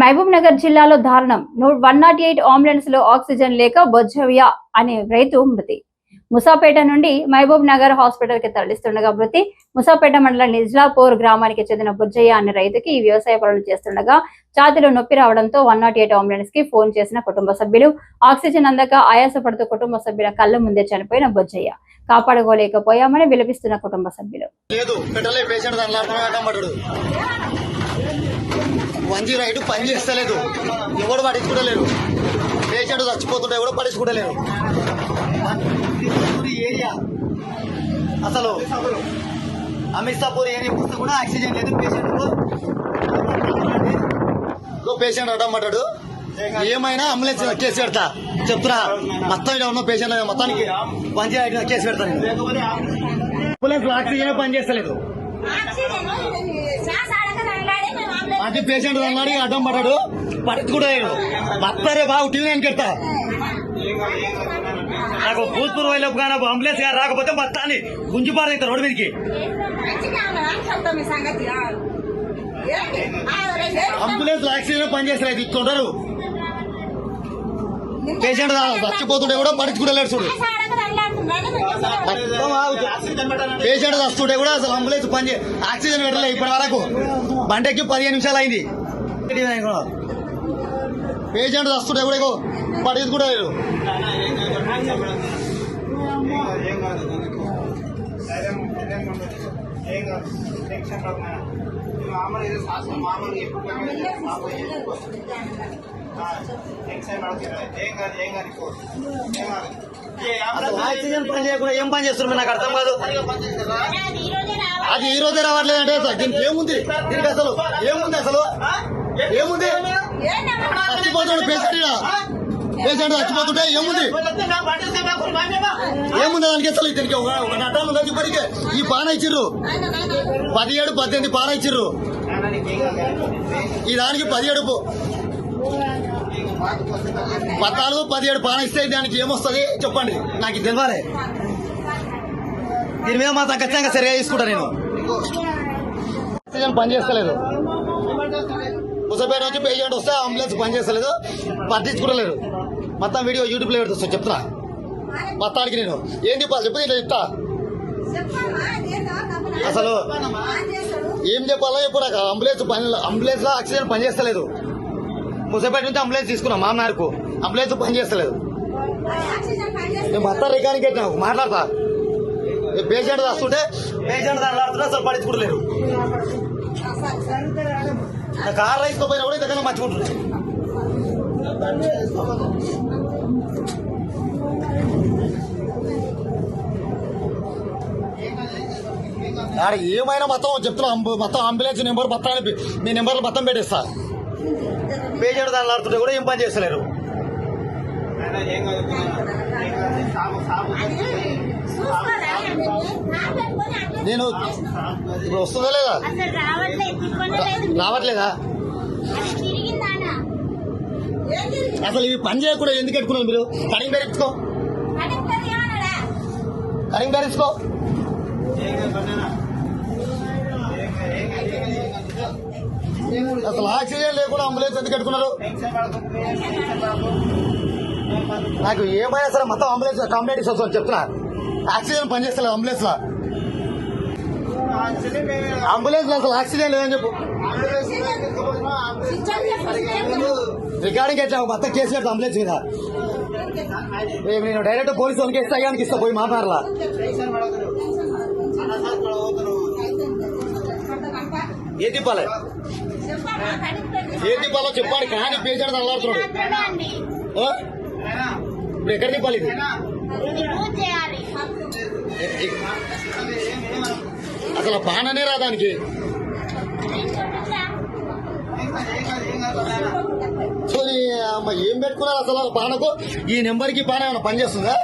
మహబూబ్ నగర్ జిల్లాలో దారుణం. One nought eight అంబులెన్స్లో ఆక్సిజన్ లేక బొజ్జవ్య అనే రైతు మృతి. ముసాపేట నుండి మహబూబ్ నగర్ హాస్పిటల్కి తరలిస్తుండగా మృతి. ముసాపేట మండలం నిజ్లాపూర్ గ్రామానికి చెందిన బుజ్జయ్య అనే రైతుకి ఈ వ్యవసాయ పనులు చేస్తుండగా ఛాతిలో నొప్పి రావడంతో వన్ నాట్ ఎయిట్ అంబులెన్స్కి ఫోన్ చేసిన కుటుంబ సభ్యులు. ఆక్సిజన్ అందక ఆయాసపడుతూ కుటుంబ సభ్యుల కళ్ళ ముందే చనిపోయిన బుజ్జయ్య. కాపాడుకోలేకపోయామని విలపిస్తున్న కుటుంబ సభ్యులు లేదు పెట్టలే పేషెంట్ దాని లాభపడ్డాడు వన్ జీరో ఎయిట్ పని చేస్తలేదు. ఎవడు పట్టించుకోలేరు పేషెంట్ చచ్చిపోతుంటే ఎవడు ఏరియా. అసలు అమిర్సాపూర్ ఏరియా వస్తే కూడా ఆక్సిజన్ లేదు. పేషెంట్ పేషెంట్ అడ్డమ్మటాడు ఏమైనా అంబులెన్స్ కేసు పెడతా. చెప్తున్నా. మొత్తం ఇక్కడ ఉన్న పేషెంట్ మొత్తానికి వన్ జీరో ఎయిట్ కేసు పెడతా నేను. అంబులెన్స్ ఆక్సిజన్ పని చేస్తలేదు. అది పేషెంట్ అన్నాడు అడ్డం పడ్డాడు. పట్టించుకోలేడు మత్తరే బాగు టీవీ నేను కెడతా. నాకు భూత్పూర్ వైలోపు కానీ అంబులెన్స్ గారు రాకపోతే మొత్తాన్ని గుంజిపారైతే రోడ్డు మీదకి. అంబులెన్స్ ఆక్సిజన్ పని చేస్తలేదు ఇస్తుంటారు పేషెంట్ చచ్చిపోతుంటే కూడా పట్టించుకోలేడు చూడు. పేషెంట్ వస్తుంటే కూడా అసలు అంబులెన్స్ పని ఆక్సిజన్ పెట్టలేదు ఇప్పటి వరకు. బండెక్కి పదిహేను నిమిషాలు అయింది. పేషెంట్ వస్తుంటే కూడా ఇగో పట్టించుకోలేరు ఏం కాదు ఏం కాదు. మామూలు శాస్త్రం ఎప్పుడు ఆక్సిజన్ పని చేయకుండా ఏం పని చేస్తున్నారు నాకు అర్థం కాదు. అది ఈ రోజే రావట్లేదు అంటే దీనికి ఏముంది? దీనికి అసలు ఏముంది అసలు? ఏముంది? చచ్చిపోతాడు ఈడ. పేషెంట్ చచ్చిపోతుంటే ఏముంది? ఏముంది దానికి అసలు దీనికి ఒక నటాలు ఉన్నది ఇప్పటికే. ఈ పాన ఇచ్చిర్రు. పదిహేడు పద్దెనిమిది పాన ఇచ్చిర్రు. ఈ దానికి పదిహేడు పద్నాలుగు పదిహేడు పాన ఇస్తే దానికి ఏమొస్తుంది? చెప్పండి. నాకు ఇది తెలియాలి దీని మీద మాత్రం ఖచ్చితంగా సరిగా తీసుకుంటా నేను. ఆక్సిజన్ పని చేస్తలేదు. ముసపేట నుంచి పేషెంట్ వస్తే అంబులెన్స్ పని చేస్తలేదు. పట్టించుకోలేదు. మొత్తం వీడియో యూట్యూబ్లో పెడతా చెప్తున్నా. మొత్తానికి నేను. ఏం చెప్పాలి చెప్పు ఇట్లా చెప్తా? అసలు ఏం చెప్పాలో చెప్పు నాకు. అంబులెన్స్ పని అంబులెన్స్లో ఆక్సిజన్ పనిచేస్తలేదు ముసపేట నుంచి అంబులెన్స్ తీసుకున్నాం మామనార్కు. అంబులెన్స్ పనిచేస్తలేదు నేను మొత్తం రికార్డింగ్ పెట్టినా మాట్లాడతా. పేషెంట్ వస్తుంటే పేషెంట్ దాంట్లో అసలు పట్టించుకోలేరు కార్ రైస్తో పోయినా కూడా ఇంతకన్నా మంచిగుంటుంది ఆడ ఏమైనా మొత్తం చెప్తున్నా అంబు- మొత్తం అంబులెన్స్ నెంబర్ మొత్తం మీ నెంబర్లు మొత్తం పెట్టేస్తా. పేషెంట్ దాంట్లో ఆడుతుంటే కూడా ఏం పని చేస్తలేరు. నేను ఇప్పుడు వస్తుందా లేదా. రావట్లేదు తిప్పలేదు రావట్లేదా అది తిరిగిందానా అసలు ఇవి పని చేయకుండా ఎందుకు పెట్టుకున్నారు మీరు? కడింగ్ ఏమన్నాడా కడింగ్ బండనా అసలు ఆక్సిజన్ లేకుండా అంబులెన్స్ ఎందుకు పెట్టుకున్నారు? నాకు ఏమైనా సరే మొత్తం అంబులెన్స్ కంప్లైంట్ ఇస్తాను చెప్తున్నా. ఆక్సిజన్ పనిచేస్తలేదు అంబులెన్స్లో అంబులెన్స్లో అసలు ఆక్సిజన్ లేదని చెప్పు. రికార్డింగ్ ఎట్లా? భర్త కేసీఆర్ కంప్లైంట్ అంబులెన్స్ రేపు నేను డైరెక్ట్ పోలీసు వాళ్ళకి ఇస్తా అయ్యానికి ఇస్తా పోయి మాట్లాడలా. ఏ తిప్పాలి? ఏ తిప్పాలో చెప్పాడు కానీ పేషెంట్ అల్లాడుతున్నాడు. ఇప్పుడు ఎక్కడ తిప్పాలి ఇది? అసలు బాణనే రాదానికి ఏం పెట్టుకున్నారు అసలు ఆ బాణకు ఈ నెంబర్కి బాణ ఏమైనా పనిచేస్తుందా?